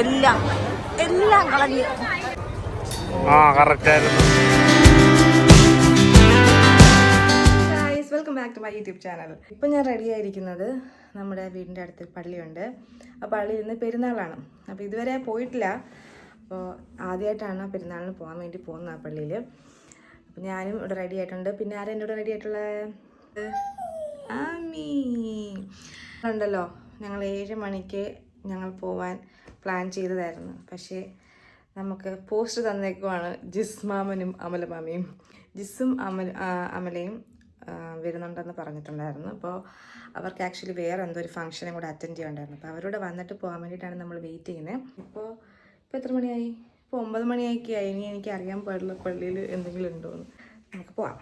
എല്ലാം എല്ലാം കളഞ്ഞു. ആ കറക്റ്റായിരുന്നു welcome back to my YouTube channel ഇപ്പം ഞാൻ റെഡി ആയിരിക്കുന്നത് നമ്മുടെ വീടിന്റെ അടുത്ത് പള്ളിയുണ്ട്. ആ പള്ളി ഇന്ന് പെരുന്നാളാണ്. അപ്പോൾ ഇതുവരെ പോയിട്ടില്ല. അപ്പോൾ ആദ്യമായിട്ടാണ് ആ പെരുന്നാളിന് പോകാൻ വേണ്ടി പോകുന്നത് ആ പള്ളിയിൽ അപ്പം ഞാനും ഇവിടെ റെഡി ആയിട്ടുണ്ട്. പിന്നെ ആരാ എന്റെ കൂടെ റെഡി ആയിട്ടുള്ളത്? ആമീ. ഉണ്ടല്ലോ. ഞങ്ങൾ ഏഴ് മണിക്ക് ഞങ്ങൾ പോവാൻ പ്ലാൻ ചെയ്തതായിരുന്നു. പക്ഷേ നമുക്ക് പോസ്റ്റ് തന്നേക്കുവാണ് ജിസ്മാമനും അമലമാമയും. ജിസ്സും അമൽ അമലയും വരുന്നുണ്ടെന്ന് പറഞ്ഞിട്ടുണ്ടായിരുന്നു. അപ്പോൾ അവർക്ക് ആക്ച്വലി വേറെ എന്തോ ഒരു ഫംഗ്ഷനും കൂടെ അറ്റൻഡ് ചെയ്യണ്ടായിരുന്നു അപ്പോൾ അവരോട് വന്നിട്ട് പോകാൻ വേണ്ടിയിട്ടാണ് നമ്മൾ വെയിറ്റ് ചെയ്യുന്നത് ഇപ്പോൾ ഇപ്പോൾ എത്ര മണിയായി? ഇപ്പോൾ ഒമ്പത് മണിയൊക്കെ ഇനി എനിക്ക് അറിയാൻ പാടില്ല പള്ളിയിൽ എന്തെങ്കിലും ഉണ്ടോ എന്ന്. നമുക്ക് പോവാം.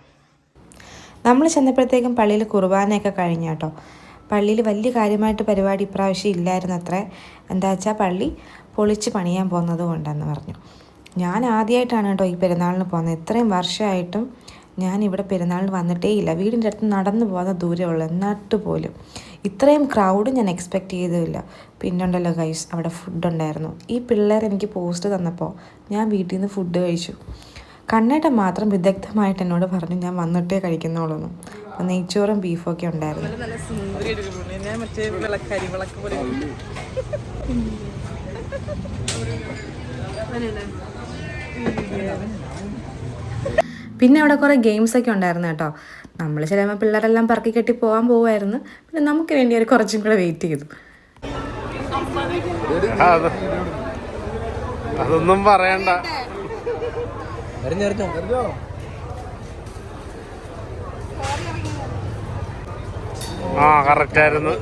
നമ്മൾ ചെന്നപ്പോഴത്തേക്കും പള്ളിയിൽ കുർബാനയൊക്കെ കഴിഞ്ഞ കേട്ടോ. പള്ളിയിൽ വലിയ കാര്യമായിട്ട് പരിപാടി ഇപ്രാവശ്യം ഇല്ലായിരുന്നു അത്ര എന്താ വെച്ചാൽ പള്ളി പൊളിച്ച് പണിയാൻ പോകുന്നത് കൊണ്ടെന്ന് പറഞ്ഞു. ഞാൻ ആദ്യമായിട്ടാണ് കേട്ടോ ഈ പെരുന്നാളിന് പോകുന്നത്. ഇത്രയും വർഷമായിട്ടും ഞാൻ ഇവിടെ പെരുന്നാളിന് വന്നിട്ടേ ഇല്ല. വീടിന്റെ അടുത്ത് നടന്നു പോകുന്ന ദൂരമുള്ളൂ എന്നിട്ട് പോലും. ഇത്രയും ക്രൗഡ് ഞാൻ എക്സ്പെക്റ്റ് ചെയ്തില്ല പിന്നെ ഉണ്ടല്ലോ ഗൈസ് അവിടെ ഫുഡ് ഉണ്ടായിരുന്നു. ഈ പിള്ളേർ എനിക്ക് പോസ്റ്റ് തന്നപ്പോൾ ഞാൻ വീട്ടിൽ നിന്ന് ഫുഡ് കഴിച്ചു. കണ്ണേട്ടൻ മാത്രം വിദഗ്ധമായിട്ട് എന്നോട് പറഞ്ഞു ഞാൻ വന്നിട്ടേ കഴിക്കുന്നുള്ളൂ അപ്പോൾ നെയ്ച്ചോറും ബീഫും ഒക്കെ ഉണ്ടായിരുന്നു. നല്ല സുന്ദരി ഞാൻ മറ്റേ വിളക്കരി വിളക്ക് പോലെ പിന്നെ അവിടെ കുറേ ഗെയിംസ് ഒക്കെ ഉണ്ടായിരുന്നു കേട്ടോ. നമ്മൾ ചിലപ്പോൾ പിള്ളേരെല്ലാം പറക്കി കെട്ടി പോകാൻ പോവായിരുന്നു. പിന്നെ നമുക്ക് വേണ്ടി ഒരു കുറച്ചും കൂടെ വെയിറ്റ് ചെയ്തു. അത് അതൊന്നും പറയണ്ട. ആ കറക്റ്റ് ആയിരുന്നു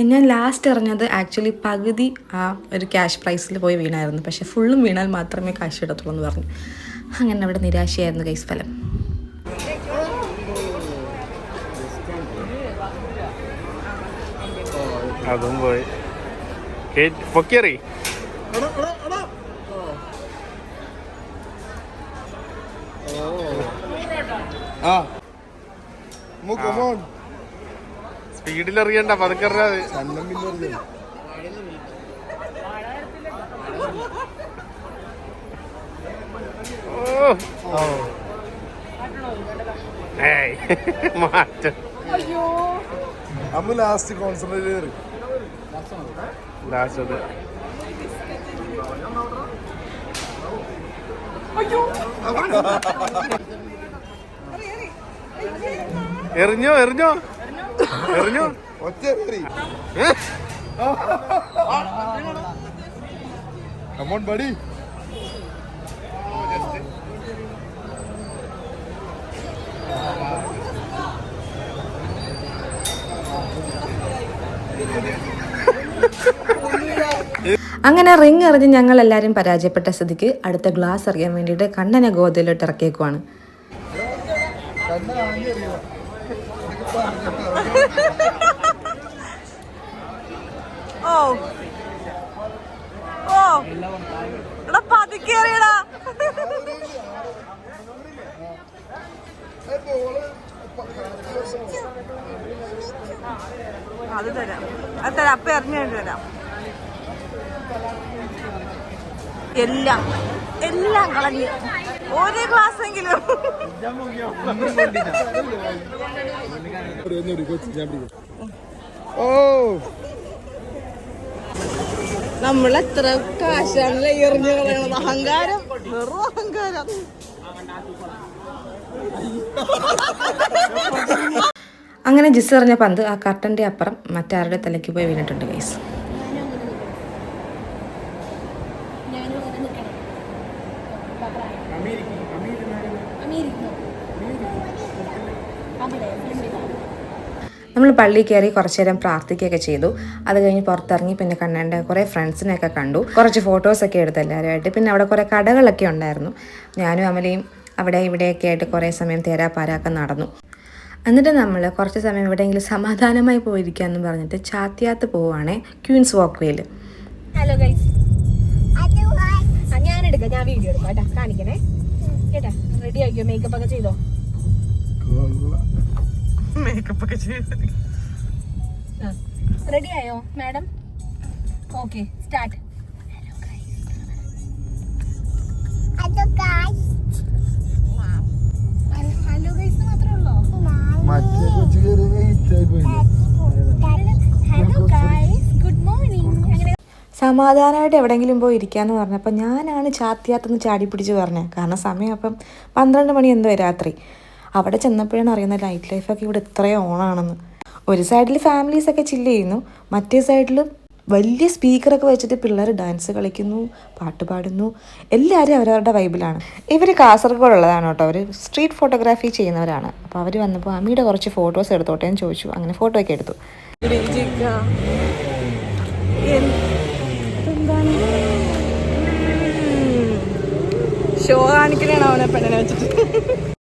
ഞാൻ ലാസ്റ്റ് അറിഞ്ഞത് ആക്ച്വലി പകുതി ആ ഒരു ക്യാഷ് പ്രൈസിൽ പോയി വീണായിരുന്നു. പക്ഷെ ഫുള്ളും വീണാൽ മാത്രമേ കാശ് ഇടത്തുള്ളൂ എന്ന് പറഞ്ഞു. അങ്ങനെ അവിടെ നിരാശയായിരുന്നു കൈസ് ഫലം. അതും പോയി. പൊക്കിയറി. സ്പീഡിൽ അറിയണ്ട പതുക്കെ മാറ്റം. അമ്മ ലാസ്റ്റ് കോൺസെൻട്രേറ്റ് ചെയ്ത് ലാസ്റ്റ് അത്. എറിഞ്ഞോ എറിഞ്ഞോ? എറിഞ്ഞോ? ഒറ്റ കമോൺ ബഡി അങ്ങനെ റിങ് എറിഞ്ഞ് ഞങ്ങൾ എല്ലാവരും പരാജയപ്പെട്ട സ്ഥിതിക്ക് അടുത്ത ഗ്ലാസ് എറിയാൻ വേണ്ടിയിട്ട് കണ്ണനെ ഗോതയിലോട്ട് ഇറക്കിയേക്കുവാണ്. ഓ. ഓ. എടാ പതുക്കേറിയടാ. അത് തരാം. അത് തരാം. അപ്പൊ എറിഞ്ഞു തരാം എല്ലാം. എല്ലാം കളഞ്ഞു. ഒരു ഗ്ലാസ് എങ്കിലും ഓ. നമ്മൾ എത്ര കാശാണല്ലേ എറിഞ്ഞു കളയണത്? അഹങ്കാരം. വെറും അഹങ്കാരം. അങ്ങനെ ജിസ് എറിഞ്ഞ പന്ത് ആ കർട്ടന്റെ അപ്പുറം മറ്റാരുടെ തലയ്ക്ക് പോയി വീണിട്ടുണ്ട് ഗൈസ് നമ്മൾ പള്ളിയിൽ കയറി കുറച്ചു നേരം പ്രാർത്ഥിക്കുകയൊക്കെ ചെയ്തു. അത് കഴിഞ്ഞ് പുറത്തിറങ്ങി പിന്നെ കണ്ണേണ്ട കുറേ ഫ്രണ്ട്സിനെയൊക്കെ കണ്ടു. കുറച്ച് ഫോട്ടോസൊക്കെ എടുത്തു എല്ലാവരുമായിട്ട്. പിന്നെ അവിടെ കുറേ കടകളൊക്കെ ഉണ്ടായിരുന്നു. ഞാനും അമലയും അവിടെ ഇവിടെയൊക്കെ ആയിട്ട് കുറേ സമയം തേരാപ്പാരാക്കെ നടന്നു. എന്നിട്ട് നമ്മൾ കുറച്ച് സമയം എവിടെയെങ്കിലും സമാധാനമായി പോയിരിക്കുക എന്ന് പറഞ്ഞിട്ട് ചാത്തിയാത്ത് പോവുകയാണേ ക്യൂൻസ് വാക്ക് വേയിൽ ഹലോ ഗൈസ് ഞാൻ എടുക്കാം. ഞാൻ വീഡിയോ എടുക്കാം കേട്ടോ. കാണിക്കണേ. കേട്ടാ. റെഡി ആക്കിയോ? മേക്കപ്പ് ഒക്കെ ചെയ്തോ? മേക്കപ്പ് ഒക്കെ ചെയ്തു റെഡി ആയോ madam okay start hello guys മാത്രമേ ഉള്ളോ? മറ്റേ കൊച്ചു കയറി വെയിറ്റ് ആയി പോയി. ഹലോ ഗൈസ് ഗുഡ് മോർണിംഗ് അങ്ങനെ സമാധാനമായിട്ട് എവിടെയെങ്കിലും പോയി ഇരിക്കാന്ന് പറഞ്ഞപ്പോൾ ഞാനാണ് ചാത്തിയാത്തെന്ന് ചാടി പിടിച്ച് പറഞ്ഞത് കാരണം സമയം അപ്പം പന്ത്രണ്ട് മണി എന്തോ രാത്രി. അവിടെ ചെന്നപ്പോഴാണ് അറിയുന്നത് നൈറ്റ് ലൈഫൊക്കെ ഇവിടെ ഇത്രയും ഓണാണെന്ന്. ഒരു സൈഡിൽ ഫാമിലീസൊക്കെ ചില്ല് ചെയ്യുന്നു മറ്റേ സൈഡിൽ വലിയ സ്പീക്കറൊക്കെ വെച്ചിട്ട് പിള്ളേർ ഡാൻസ് കളിക്കുന്നു പാട്ട് പാടുന്നു. എല്ലാവരും അവരവരുടെ വൈബിലാണ് ഇവർ കാസർഗോഡുള്ളതാണ് കേട്ടോ. അവർ സ്ട്രീറ്റ് ഫോട്ടോഗ്രാഫി ചെയ്യുന്നവരാണ്. അപ്പോൾ അവർ വന്നപ്പോൾ അമ്മിയുടെ കുറച്ച് ഫോട്ടോസ് എടുത്തോട്ടെ എന്ന് ചോദിച്ചു. അങ്ങനെ ഫോട്ടോ ഒക്കെ എടുത്തു. ഷോ കാണിക്കലാണ് അവനെ പെണ്ണിനെ വെച്ചിട്ട്.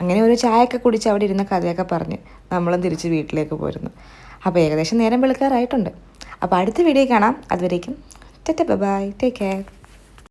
അങ്ങനെ ഒരു ചായയൊക്കെ കുടിച്ച് അവിടെ ഇരുന്ന കഥയൊക്കെ പറഞ്ഞ് നമ്മളും തിരിച്ച് വീട്ടിലേക്ക് പോരുന്നു. അപ്പോൾ ഏകദേശം നേരം വെളുക്കാറായിട്ടുണ്ട്. അപ്പോൾ അടുത്ത വീഡിയോ കാണാം. അതുവരേക്കും ടെറ്റ ബൈ ടേക്ക് കെയർ.